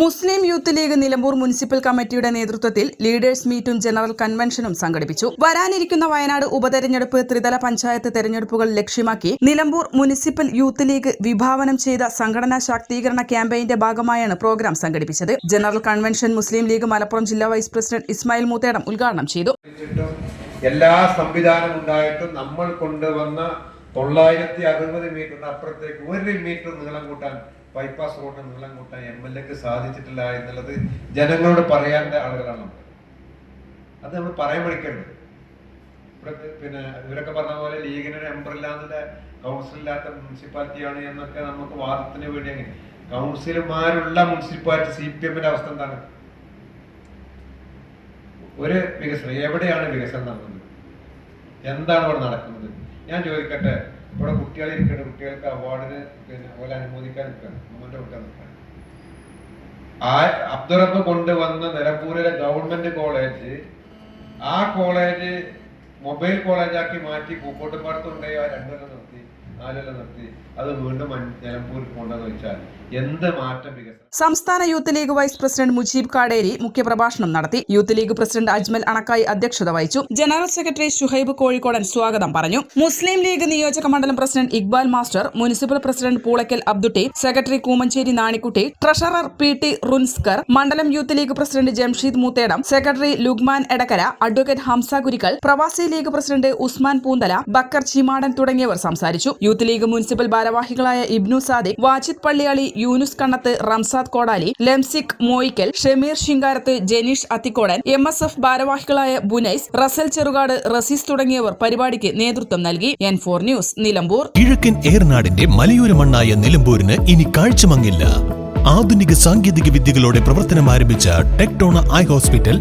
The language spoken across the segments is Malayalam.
Muslim Youth League Nilambur municipal കമ്മിറ്റിയുടെ നേതൃത്വത്തിൽ ലീഡേഴ്സ് മീറ്റും ജനറൽ കൺവെൻഷനും സംഘടിപ്പിച്ചു. വരാനിരിക്കുന്ന വയനാട് ഉപതെരഞ്ഞെടുപ്പ് ത്രിതല പഞ്ചായത്ത് തെരഞ്ഞെടുപ്പുകൾ ലക്ഷ്യമാക്കി നിലമ്പൂർ മുനിസിപ്പൽ യൂത്ത് ലീഗ് വിഭാവനം ചെയ്ത സംഘടനാ ശാക്തീകരണ ക്യാമ്പയിന്റെ ഭാഗമായാണ് പ്രോഗ്രാം സംഘടിപ്പിച്ചത്. ജനറൽ കൺവെൻഷൻ മുസ്ലിം ലീഗ് മലപ്പുറം ജില്ലാ വൈസ് പ്രസിഡന്റ് ഇസ്മായിൽ മൂത്തേടം ഉദ്ഘാടനം ചെയ്തു. എല്ലാ സംവിധാനം ഉണ്ടായിട്ടും നമ്മൾ കൊണ്ടുവന്ന തൊള്ളായിരത്തി അറുപത് അപ്പുറത്തേക്ക് ഒരു മീറ്റർ നീളം കൂട്ടാൻ ബൈപ്പാസ് റോഡ് നീളം കൂട്ടാൻ എം എൽ എക്ക് സാധിച്ചിട്ടില്ല എന്നുള്ളത് ജനങ്ങളോട് പറയാത്ത ആളുകളാണ്. നമ്മൾ അത് നമ്മൾ പറയാൻ പഠിക്കരുത് ഇവിടെ പിന്നെ ഇവരൊക്കെ പറഞ്ഞ പോലെ ലീഗിനൊരു നമ്പർ കൗൺസിൽ കൗൺസിലില്ലാത്ത മുനിസിപ്പാലിറ്റിയാണ് എന്നൊക്കെ നമുക്ക് വാദത്തിന് വേണ്ടി അങ്ങനെ. കൗൺസിലർമാരുള്ള മുനിസിപ്പാലിറ്റി സി പി എമ്മിന്റെ അവസ്ഥ എന്താണ്? ഒരു വികസനം. എവിടെയാണ് വികസനം നടക്കുന്നത്? എന്താണ് ഇവിടെ നടക്കുന്നത്? ഞാൻ ചോദിക്കട്ടെ. ഇവിടെ കുട്ടികൾ ഇരിക്കട്ടെ. കുട്ടികൾക്ക് അവാർഡിന് പിന്നെ അവരെ അനുമോദിക്കാൻ നിൽക്കണം. അമ്മന്റെ കുട്ടികൾ നിൽക്കണം. ആ അബ്ദുറബ് കൊണ്ടുവന്ന നിലമ്പൂരിലെ ഗവൺമെന്റ് കോളേജ് ആ കോളേജ് മൊബൈൽ കോളേജാക്കി മാറ്റി പൂക്കോട്ടുപാടത്തുണ്ടായി ആ രണ്ടുകൊല്ലം നിർത്തി. അത് വീണ്ടും എന്ത് മാറ്റം വികസനം? സംസ്ഥാന youth league vice president Mujeeb Kaderi മുഖ്യപ്രഭാഷണം നടത്തി. Youth league president Ajmal Anakkayi അധ്യക്ഷത വഹിച്ചു. ജനറൽ സെക്രട്ടറി ഷുഹൈബ് കോഴിക്കോടൻ സ്വാഗതം പറഞ്ഞു. മുസ്ലിം ലീഗ് നിയോജക മണ്ഡലം president Iqbal master municipal president Poolakkal Abdutty secretary Koomancheri Nanikutty treasurer P T Runskar മണ്ഡലം Youth League president Jamsheed Moothedam secretary Lugman Edakkara advocate Hamza Kurikkal പ്രവാസി ലീഗ് പ്രസിഡന്റ് ഉസ്മാൻ പൂന്തല ബക്കർ ചീമാടൻ തുടങ്ങിയവർ സംസാരിച്ചു. യൂത്ത് ലീഗ് മുനിസിപ്പൽ ഭാരവാഹികളായ Ibnu Sadiq Wajid Palliyali Yunus Kannath Ramsad Kodali Lamsik Moyikkal Shameer Singarath Janeesh Athikodan M S F ഭാരവാഹികളായ ബുനൈസ് റസൽ ചെറുകാട് റസീസ് തുടങ്ങിയവർ പരിപാടിക്ക് നേതൃത്വം നൽകി. N four news Nilambur. കിഴക്കൻ ഏർനാടിന്റെ മലയോര മണ്ണായ നിലമ്പൂരിന് ഇനി കാഴ്ചമങ്ങില്ല. ആധുനിക സാങ്കേതിക വിദ്യകളോടെ പ്രവർത്തനം ആരംഭിച്ച ടെക്ടോണ ഐ ഹോസ്പിറ്റൽ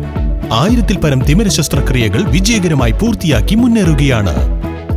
ആയിരത്തിൽ പരം തിമിര ശസ്ത്രക്രിയകൾ വിജയകരമായി പൂർത്തിയാക്കി മുന്നേറുകയാണ്.